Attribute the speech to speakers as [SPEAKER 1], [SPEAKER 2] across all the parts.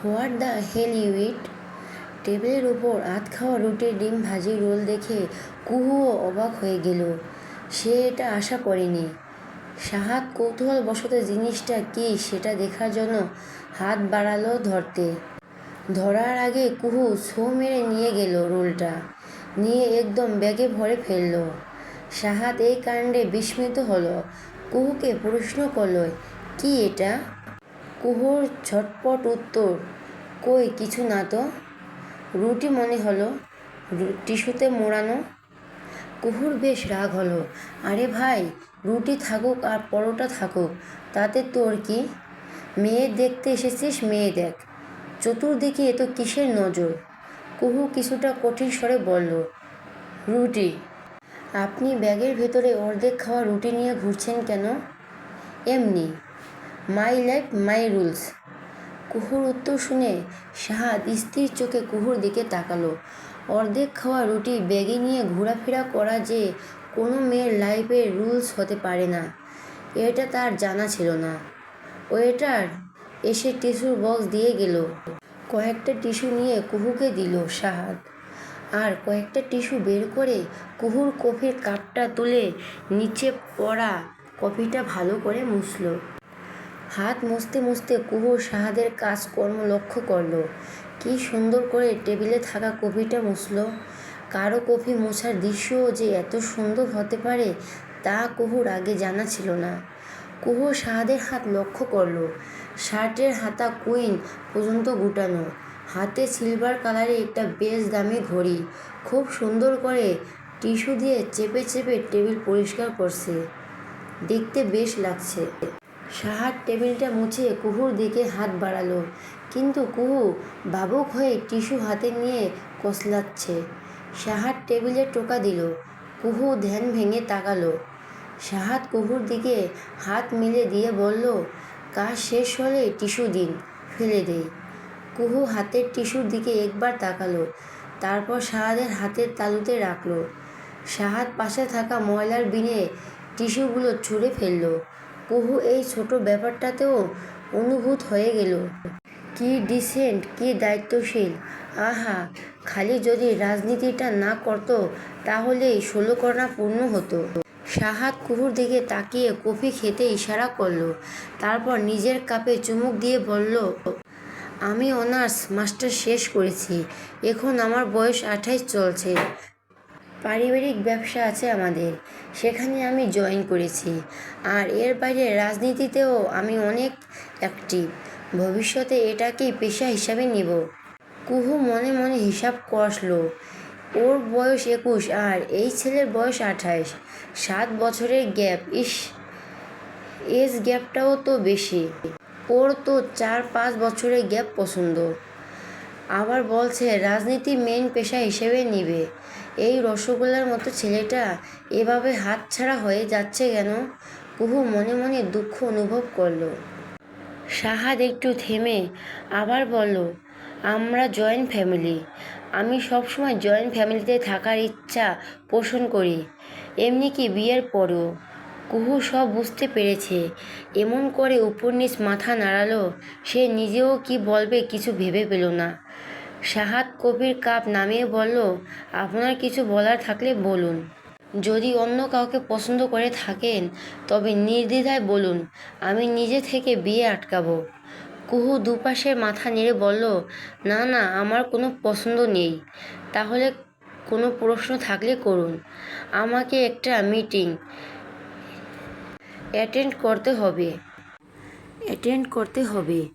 [SPEAKER 1] What the hell you eat? টেবিলের উপর আধ খাওয়া রুটি, ডিম ভাজি, রোল দেখে কুহুও অবাক হয়ে গেল। সে এটা আশা করেনি। সাহাত কৌতূহলবশত জিনিসটা কী সেটা দেখার জন্য হাত বাড়ালো ধরতে। ধরার আগে কুহু ছো মেরে নিয়ে গেল রোলটা, নিয়ে একদম ব্যাগে ভরে ফেলল। সাহাত এই কাণ্ডে বিস্মিত হলো। কুহুকে প্রশ্ন করল, কি এটা? কুহুর ঝটপট উত্তর, কই, কিছু না তো? রুটি মনে হলো টিস্যুতে মোড়ানো? কুহুর বেশ রাগ হলো, আরে ভাই, রুটি থাকুক আর পরোটা থাকুক, তাতে তোর কি? মেয়ে দেখতে এসেছিস, মেয়ে দেখ, চতুর্দিকে এ তো কিসের নজর? কুহু কিছুটা কঠিন স্বরে বলল, রুটি, আপনি ব্যাগের ভেতরে অর্ধেক খাওয়া রুটি নিয়ে ঘুরছেন কেন? এমনি মাই লাইফ মাই রুলস। কুহুর উত্তর শুনে শাহাদ স্থির চোখে কুহুর দিকে তাকালো। অর্ধেক খাওয়া রুটি ব্যাগে নিয়ে ঘোরাফেরা করা যে কোনো মেয়ের লাইফের রুলস হতে পারে না, এটা তার জানা ছিল না। ওয়েটার এসে টিস্যুর বক্স দিয়ে গেল। কয়েকটা টিস্যু নিয়ে কুহুকে দিল শাহাদ। আর কয়েকটা টিস্যু বের করে কুহুর কফির কাপটা তুলে নিচে পড়া কফিটা ভালো করে মুছলো। হাত মুছতে মুছতে কুহুর সাহাদের কাজকর্ম লক্ষ্য করল। কি সুন্দর করে টেবিলে থাকা কফিটা মুছল। কারও কফি মোছার দৃশ্যও যে এত সুন্দর হতে পারে, তা কুহুর আগে জানা ছিল না। কুহু সাহাদের হাত লক্ষ্য করল। শার্টের হাতা কুইন পর্যন্ত গুটানো। হাতে সিলভার কালারে একটা বেশ দামি ঘড়ি। খুব সুন্দর করে টিস্যু দিয়ে চেপে চেপে টেবিল পরিষ্কার করছে। দেখতে বেশ লাগছে। সাহার টেবিলটা মুছে কুহুর দিকে হাত বাড়ালো। কিন্তু কুহু ভাবুক হয়ে টিস্যু হাতে নিয়ে কসলাচ্ছে। সাহার টেবিলে টোকা দিল। কুহু ধ্যান ভেঙে তাকালো। সাহাত কুহুর দিকে হাত মিলে দিয়ে বলল, কাজ শেষ হলে টিস্যু দিন, ফেলে দেই। কুহু হাতের টিস্যুর দিকে একবার তাকালো। তারপর সাহাদের হাতের তালুতে রাখল। সাহাদ পাশে থাকা ময়লার বিনে টিস্যুগুলো ছুঁড়ে ফেলল। কুহু এই ছোট ব্যাপারটাতেও অনুভূত হয়ে গেল। কি ডিসেন্ট কি দায়িত্বশীল। আহা, খালি যদি রাজনীতিটা না করতো, তাহলেই ষোলো করোনা পূর্ণ হতো। সাহাদ কুহুর দিকে তাকিয়ে কফি খেতে ইশারা করল, তারপর নিজের কাপে চুমুক দিয়ে বলল, আমি অনার্স মাস্টার শেষ করেছি। এখন আমার বয়স আঠাইশ চলছে। পারিবারিক ব্যবসা আছে আমাদের। সেখানে আমি জয়েন করেছি। আর এর বাইরে রাজনীতিতেও আমি অনেক অ্যাক্টিভ ভবিষ্যতে এটাকেই পেশা হিসাবে নিব। কুহু মনে মনে হিসাব কষলো। ওর বয়স একুশ আর এই ছেলের বয়স আঠাইশ সাত বছরের গ্যাপ ইস এজ গ্যাপটাও তো বেশি। ওর তো চার পাঁচ বছরের গ্যাপ পছন্দ। আবার বলছে, রাজনীতি মেন পেশা হিসেবে নিবে। এই রসগোল্লার মতো ছেলেটা এভাবে হাতছাড়া হয়ে যাচ্ছে কেন? কুহু মনে মনে দুঃখ অনুভব করল। সাহাদ একটু থেমে আবার বলল, আমরা জয়েন্ট ফ্যামিলি। আমি সবসময় জয়েন্ট ফ্যামিলিতে থাকার ইচ্ছা পোষণ করি। এমনি কি বিয়ের পরও? কুহু সব বুঝতে পেরেছে। এমন করে উপর নিচ মাথা নাড়ালো, সে নিজেও কি বলবে কিছু ভেবে পেল না। সাহাদ কবির কাপ নামিয়ে বলল, আপনার কিছু বলার থাকলে বলুন। যদি অন্য কাউকে পছন্দ করে থাকেন, তবে নির্দ্বিধায় বলুন, আমি নিজে থেকে বিয়ে আটকাবো। কুহু দুপাশের মাথা নেড়ে বলল, না না, আমার কোনো পছন্দ নেই। তাহলে কোনো প্রশ্ন থাকলে করুন। আমাকে একটা মিটিং অ্যাটেন্ড করতে হবে। অ্যাটেন্ড করতে হবে।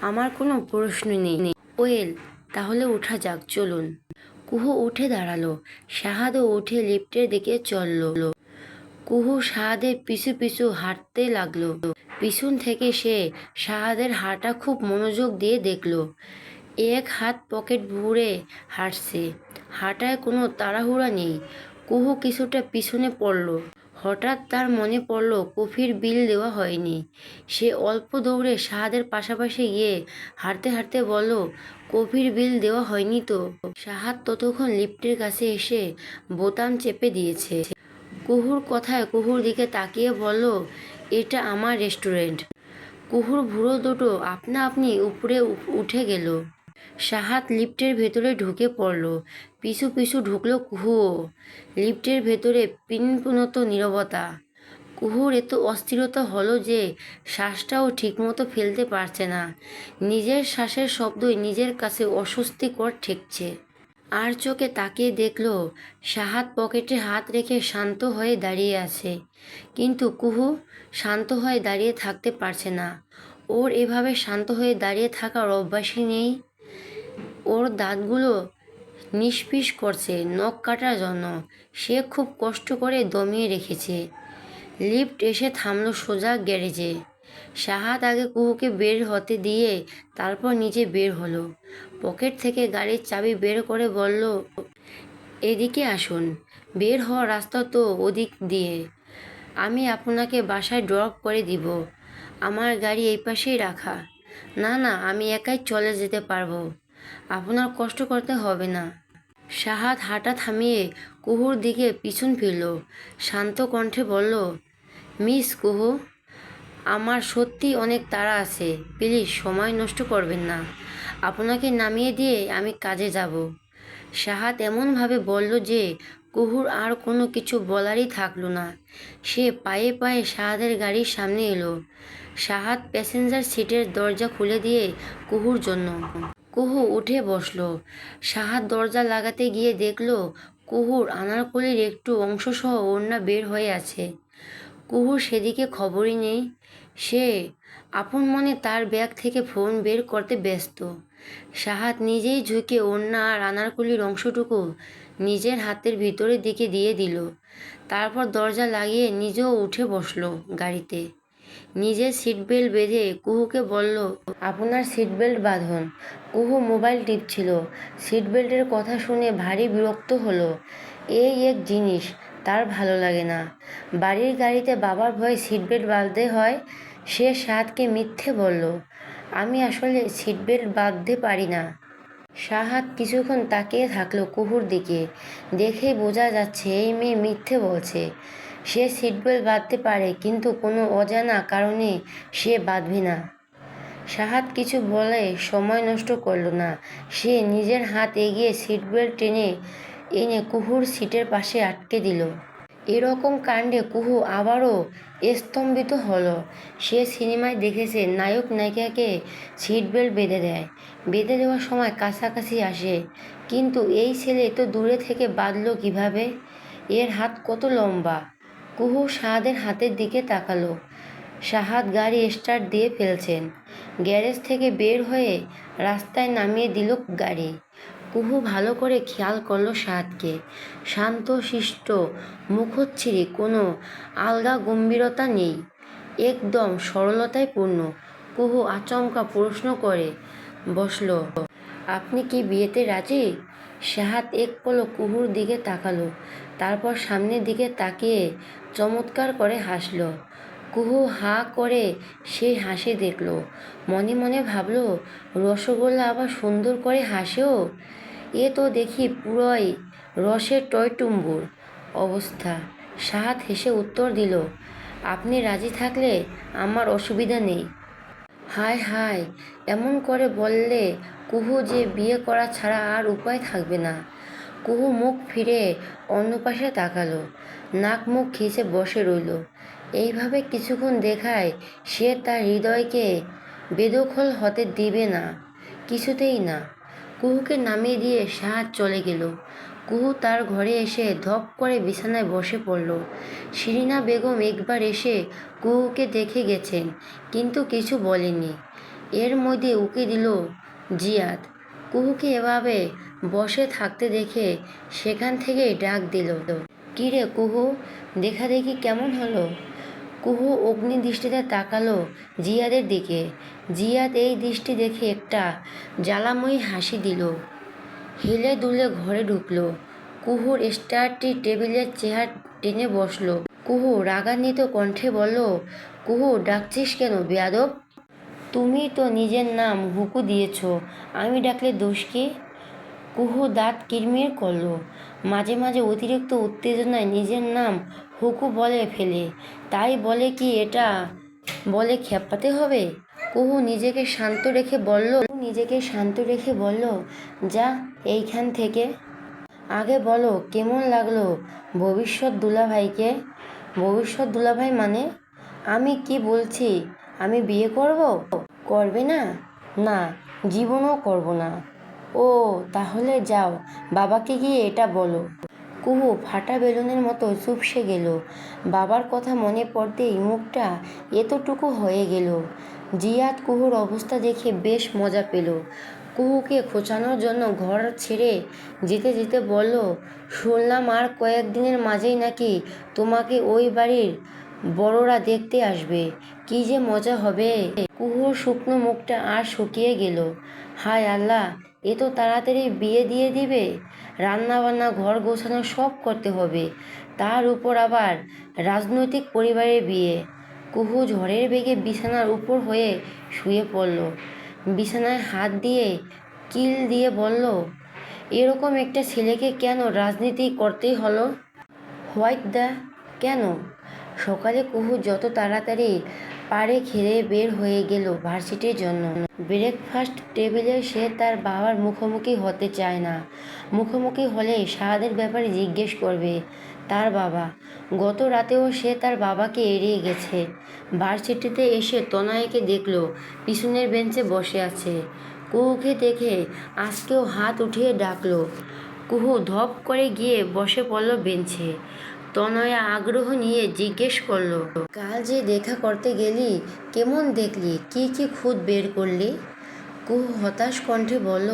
[SPEAKER 1] আমার কোনো প্রশ্ন নেই। ওয়েল তাহলে ওঠা যাক, চলুন। কুহু উঠে দাঁড়াল। শাহাদও উঠে লিফটের দিকে চলল। কুহু শাহাদের পিছু পিছু হাঁটতে লাগল। পিছন থেকে সে শাহাদের হাঁটা খুব মনোযোগ দিয়ে দেখল। এক হাত পকেট ভরে হাঁটছে। হাঁটায় কোনো তাড়াহুড়া নেই। কুহু কিছুটা পিছনে পড়ল। হঠাৎ তার মনে পড়ল, কফির বিল দেওয়া হয়নি। সে অল্প দৌড়ে শাহাদের পাশাপাশি গিয়ে হাঁটতে হাঁটতে বলল, কফির বিল দেওয়া হয়নি তো? শাহাদ ততক্ষণ লিফটের কাছে এসে বোতাম চেপে দিয়েছে। কুহুর কথায় কুহুর দিকে তাকিয়ে বলল, এটা আমার রেস্টুরেন্ট। কুহুর ভুড়ো দুটো আপনা আপনি উপরে উঠে গেল। সাহাত লিফটের ভেতরে ঢুকে পড়ল। পিছু পিছু ঢুকলো কুহুও লিফটের ভেতরে পিনপুনত নীরবতা। কুহুর এত অস্থিরতা হলো যে শ্বাসটাও ঠিকমতো ফেলতে পারছে না। নিজের শ্বাসের শব্দই নিজের কাছে অস্বস্তিকর ঠেকছে। আর চোখে তাকিয়ে দেখল, সাহাত পকেটে হাত রেখে শান্ত হয়ে দাঁড়িয়ে আছে। কিন্তু কুহু শান্ত হয়ে দাঁড়িয়ে থাকতে পারছে না। ওর এভাবে শান্ত হয়ে দাঁড়িয়ে থাকার অভ্যাসই নেই। ওর দাঁতগুলো নিষ্পিস করছে, নখ কাটার জন্য। সে খুব কষ্ট করে দমিয়ে রেখেছে। লিফট এসে থামলো সোজা গ্যারেজে। সাহাত আগে কুহুকে বের হতে দিয়ে তারপর নিজে বের হলো। পকেট থেকে গাড়ির চাবি বের করে বলল, এদিকে আসুন। বের হওয়ার রাস্তা তো ওদিক দিয়ে। আমি আপনাকে বাসায় ড্রপ করে দিব। আমার গাড়ি এই পাশেই রাখা। না না, আমি একাই চলে যেতে পারব। আপনার কষ্ট করতে হবে না। সাহাত হাঁটা থামিয়ে কুহুর দিকে পিছন ফিরল। শান্ত কণ্ঠে বলল, মিস কুহু, আমার সত্যি অনেক তাড়া আছে। প্লিজ সময় নষ্ট করবেন না। আপনাকে নামিয়ে দিয়ে আমি কাজে যাব। সাহাত এমনভাবে বলল যে কুহুর আর কোনো কিছু বলারই থাকল না। সে পায়ে পায়ে সাহাদের গাড়ির সামনে এলো। সাহাদ প্যাসেঞ্জার সিটের দরজা খুলে দিয়ে কুহুর জন্য কুহু উঠে বসল। সাহাদ দরজা লাগাতে গিয়ে দেখল কুহুর আনারকলির একটু অংশসহ ওড়না বের হয়ে আছে। কুহুর সেদিকে খবরই নেই। সে আপন মনে তার ব্যাগ থেকে ফোন বের করতে ব্যস্ত। সাহাত নিজেই ঝুঁকে ওড়না আর আনারকলির অংশটুকু নিজের হাতের ভিতরের দিকে দিয়ে দিল। তারপর দরজা লাগিয়ে নিজেও উঠে বসল গাড়িতে। নিজের সিট বেল্ট বেঁধে কুহুকে বলল, আপনার সিট বেল্ট বাঁধুন। কুহু মোবাইল টিপছিল। সিট বেল্টের কথা শুনে ভারী বিরক্ত হলো। এই এক জিনিস, তার ভালো লাগে না। বাড়ির গাড়িতে বাবার ভয়ে সিট বেল্ট বাঁধতে হয়, সে সাদকে মিথ্যে বলল। আমি আসলে সিট বেল্ট বাঁধতে পারি না। সাহাত কিছুক্ষণ তাকিয়ে থাকল কুহুর দিকে। দেখেই বোঝা যাচ্ছে এই মেয়ে মিথ্যে বলছে। সে সিট বেল্ট বাঁধতে পারে, কিন্তু কোনো অজানা কারণে সে বাঁধবে না। সাহাত কিছু বলে সময় নষ্ট করল না। সে নিজের হাত এগিয়ে সিট বেল্ট টেনে এনে কুহুর সিটের পাশে আটকে দিল। এরকম কাণ্ডে কুহু আবারও স্তম্ভিত হলো। সে সিনেমায় দেখেছে নায়ক নায়িকাকে সিট বেল্ট বেঁধে দেয়। বেঁধে দেওয়ার সময় কাছাকাছি আসে। কিন্তু এই ছেলে তো দূরে থেকে বাঁধল কীভাবে? এর হাত কত লম্বা? কুহু সাহাদের হাতের দিকে তাকালো। সাহাদ গাড়ি স্টার্ট দিয়ে ফেলছেন। গ্যারেজ থেকে বের হয়ে রাস্তায় নামিয়ে দিল গাড়ি। কুহু ভালো করে খেয়াল করল সাহাদকে। শান্ত, শিষ্ট, মুখচ্ছিরি, কোনো আলগা গম্ভীরতা নেই। একদম সরলতায় পূর্ণ। কুহু আচমকা প্রশ্ন করে বসল, আপনি কি বিয়েতে রাজি? সাহাত এক পলক কুহুর দিকে তাকালো, তারপর সামনের দিকে তাকিয়ে চমৎকার করে হাসলো কুহু হা করে সেই হাসি দেখল। মনে মনে ভাবলো, রসগোল্লা আবার সুন্দর করে হাসেও এ তো দেখি পুরোই রসের টয়টুম্বুর অবস্থা। সাহাত হেসে উত্তর দিল, আপনি রাজি থাকলে আমার অসুবিধা নেই। হায় হায়, এমন করে বললে কুহু যে বিয়ে করা ছাড়া আর উপায় থাকবে না। কুহু মুখ ফিরে অন্য পাশে তাকালো, নাক মুখ খিসে বসে রইল। এইভাবে কিছুক্ষণ দেখায় সে তার হৃদয়কে বেদখল হতে দিবে না, কিছুতেই না। কুহুকে নামিয়ে দিয়ে সাহায্য চলে গেল। কুহু তার ঘরে এসে ধপ করে বিছানায় বসে পড়ল। শিরিনা বেগম একবার এসে কুহুকে দেখে গেছেন, কিন্তু কিছু বলেনি এর মধ্যে উকি দিল জিয়াদ। কুহুকে এভাবে বসে থাকতে দেখে সেখান থেকেই ডাক দিল, কিরে কুহু, দেখা দেখি কেমন হলো? কুহু অগ্নি দৃষ্টিতে তাকালো জিয়াদের দিকে। জিয়াদ এই দৃষ্টি দেখে একটা জ্বালাময়ী হাসি দিল। হেলে দুলে ঘরে ঢুকলো। কুহুর স্টারটি টেবিলের চেয়ার টেনে বসল। কুহু রাগান্বিত কণ্ঠে বলল, কুহু, ডাকছিস কেন বেয়াদব? তুমি তো নিজের নাম হুকু দিয়েছ, আমি ডাকলে দোষ কি? কুহু দাঁত কিরমির করল। মাঝে মাঝে অতিরিক্ত উত্তেজনায় নিজের নাম হুকু বলে ফেলে। তাই বলে কি এটা? বলে খেপাতে হবে? কুহু নিজেকে শান্ত রেখে বলল নিজেকে শান্ত রেখে বলল, যা, এইখান থেকে। আগে বলো, কেমন লাগল ভবিষ্যৎ দুলাভাইকে? ভবিষ্যৎ দুলাভাই মানে? আমি কি বলছি? আমি বিয়ে করব? করবে না? না, জীবনও করব না। ও, তাহলে যাও, বাবাকে গিয়ে এটা বলো। কুহু ফাটা বেলুনের মতো চুপসে গেল। বাবার কথা মনে পড়তেই মুখটা এতটুকু হয়ে গেল। জিয়াদ কুহুর অবস্থা দেখে বেশ মজা পেল। কুহুকে খোঁচানোর জন্য ঘর ছেড়ে যেতে যেতে বলল, শুনলাম আর কয়েকদিনের মাঝেই নাকি তোমাকে ওই বাড়ির বড়রা দেখতে আসবে। কি যে মজা হবে। কুহুর শুকনো মুখটা আর শুকিয়ে গেল। হায় আল্লাহ এ তো তাড়াতাড়ি বিয়ে দিয়ে দিবে। রান্না বান্না ঘর গোছানো সব করতে হবে। তার উপর আবার রাজনৈতিক পরিবারের বিয়ে। কুহু ঝড়ের বেগে বিছানার উপর হয়ে শুয়ে পড়ল। বিছানায় হাত দিয়ে কিল দিয়ে বলল, এরকম একটা ছেলেকে কেন রাজনীতি করতেই হলো? হোয়াইট দ্য কেন? সকালে কুহু যত তাড়াতাড়ি পারে খেলে বের হয়ে গেল ভার্সিটির জন্য। ব্রেকফাস্ট টেবিলে সে তার বাবার মুখোমুখি হতে চায় না। মুখোমুখি হলে সাহাদের ব্যাপারে জিজ্ঞেস করবে, তার বাবা? গত রাতেও সে তার বাবাকে এড়িয়ে গেছে। ভার্সিটিতে এসে তনয়াকে দেখল, পিছনের বেঞ্চে বসে আছে। কুহুকে দেখে আজকেও হাত উঠিয়ে ডাকলো। কুহু ধপ করে গিয়ে বসে পড়ল বেঞ্চে। তনয়া আগ্রহ নিয়ে জিজ্ঞেস করল, কাল যে দেখা করতে গেলি, কেমন দেখলি? কি কি খুঁত বের করলি? কুহু হতাশ কণ্ঠে বলল,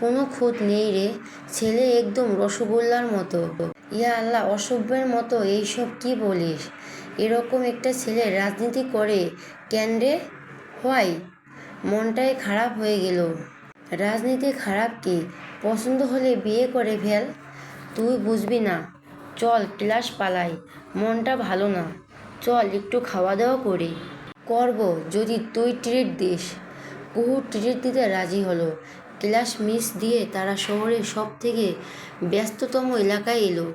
[SPEAKER 1] কোনো খুঁত নেই রে, ছেলে একদম রসগোল্লার মতো। ইয়া আল্লাহ, অসভ্যের মতো এইসব কি বলিস? এরকম একটা ছেলে রাজনীতি করে কেন রে? হোয়াই, মনটাই খারাপ হয়ে গেল। রাজনীতি খারাপ কি? পছন্দ হলে বিয়ে করে ফেল। তুই বুঝবি না। চল, ক্লাস পালাই। মনটা ভালো না। চল, একটু খাওয়া দাওয়া করি। করব, যদি তুই ট্রিট দিস। কুহু ট্রিট দিতে রাজি হলো। ক্লাস মিস দিয়ে তারা শহরের সব থেকে ব্যস্ততম এলাকায় এলো।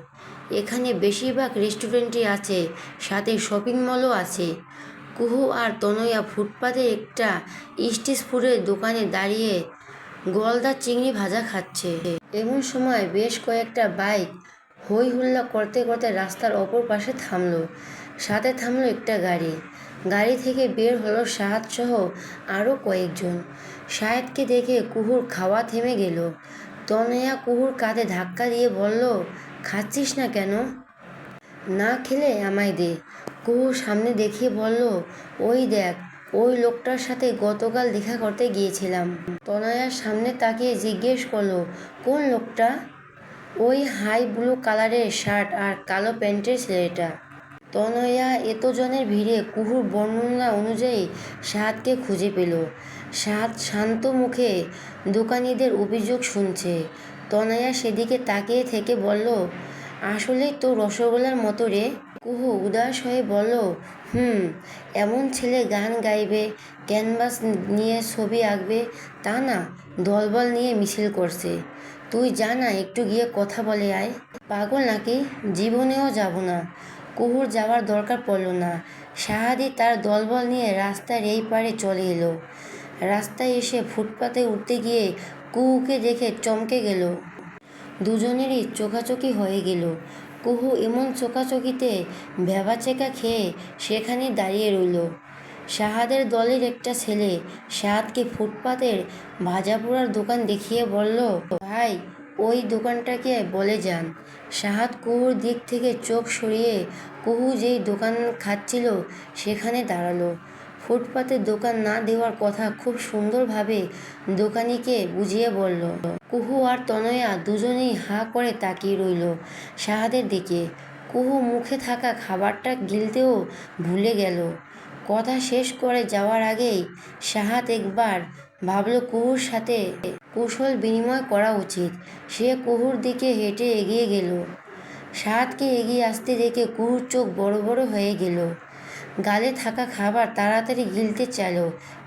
[SPEAKER 1] এখানে বেশিরভাগ রেস্টুরেন্টই আছে, সাথে শপিং মলও আছে। কুহু আর তনয়া ফুটপাতে একটা স্টিচ ফুডের দোকানে দাঁড়িয়ে গলদা চিংড়ি ভাজা খাচ্ছে। এমন সময় বেশ কয়েকটা বাইক হই হুল্লা করতে করতে রাস্তার অপর পাশে থামল। সাথে থামল একটা গাড়ি। গাড়ি থেকে বের হলো সাহাদ সহ আরও কয়েকজন। সাহেদকে দেখে কুহুর খাওয়া থেমে গেল। তনয়া কুহুর কাঁধে ধাক্কা দিয়ে বলল, খাচ্ছিস না কেন? না খেলে আমায় দে। কুহু সামনে দেখিয়ে বলল, ওই দেখ, ওই লোকটার সাথে গতকাল দেখা করতে গিয়েছিলাম। তনয়ার সামনে তাকিয়ে জিজ্ঞেস করল, কোন লোকটা? ওই হাই ব্লু কালারের শার্ট আর কালো প্যান্টের ছেলেটা। তনয়া এতজনের ভিড়ে কুহুর বর্ণনা অনুযায়ী সাহাদকে খুঁজে পেল। সাহাদ শান্ত মুখে দোকানিদের অভিযোগ শুনছে। তনয়া সেদিকে তাকিয়ে থেকে বলল, আসলেই তো রসগোল্লার মতো রে। কুহু উদাস হয়ে বলল, হুম, এমন ছেলে গান গাইবে, ক্যানভাস নিয়ে ছবি আঁকবে, তা না, দলবল নিয়ে মিছিল করছে। তুই যা না, একটু গিয়ে কথা বলে আয়। পাগল নাকি? জীবনেও যাব না। কুহুর যাওয়ার দরকার পড়ল না। সাহাদি তার দলবল নিয়ে রাস্তার এই পারে চলে এলো। রাস্তায় এসে ফুটপাতে উঠতে গিয়ে কুহুকে দেখে চমকে গেল। দুজনেরই চোখাচোখি হয়ে গেল। কুহু এমন চোখাচোখিতে ভেবাচেকা খেয়ে সেখানে দাঁড়িয়ে রইল। সাহাদের দলের একটা ছেলে সাহাদকে ফুটপাতের ভাজাপোড়ার দোকান দেখিয়ে বলল, ভাই, ওই দোকানটাকে বলে যান। সাহাদ কুহুর দিক থেকে চোখ সরিয়ে কুহু যেই দোকান খাচ্ছিল সেখানে দাঁড়াল। ফুটপাতের দোকান না দেওয়ার কথা খুব সুন্দরভাবে দোকানিকে বুঝিয়ে বলল, কুহু আর তনয়া দুজনেই হাঁ করে তাকিয়ে রইল সাহাদের দিকে। কুহু মুখে থাকা খাবারটা গিলতেও ভুলে গেল। কথা শেষ করে যাওয়ার আগেই সাহাদ একবার ভাবলো কুহুর সাথে কুশল বিনিময় করা উচিত। সে কুহুর দিকে হেঁটে এগিয়ে গেল। সাহাদকে এগিয়ে আসতে দেখে কুহুর চোখ বড় বড় হয়ে গেল। গালে থাকা খাবার তাড়াতাড়ি গিলতে চাইল,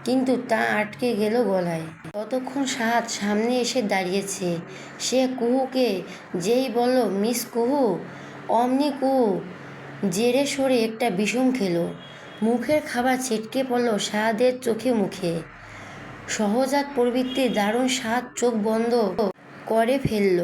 [SPEAKER 1] কিন্তু তা আটকে গেল গলায়। ততক্ষণ সাহাদ সামনে এসে দাঁড়িয়েছে। সে কুহুকে যেই বলল, মিস কুহু, অমনি কুহু, জেরে সরে একটা বিষম খেলো। মুখের খাবার ছিটকে পড়ল সাদের চোখে মুখে। সহজাত প্রবৃত্তি দারুণ স্বাদ চোখ বন্ধ করে ফেলল।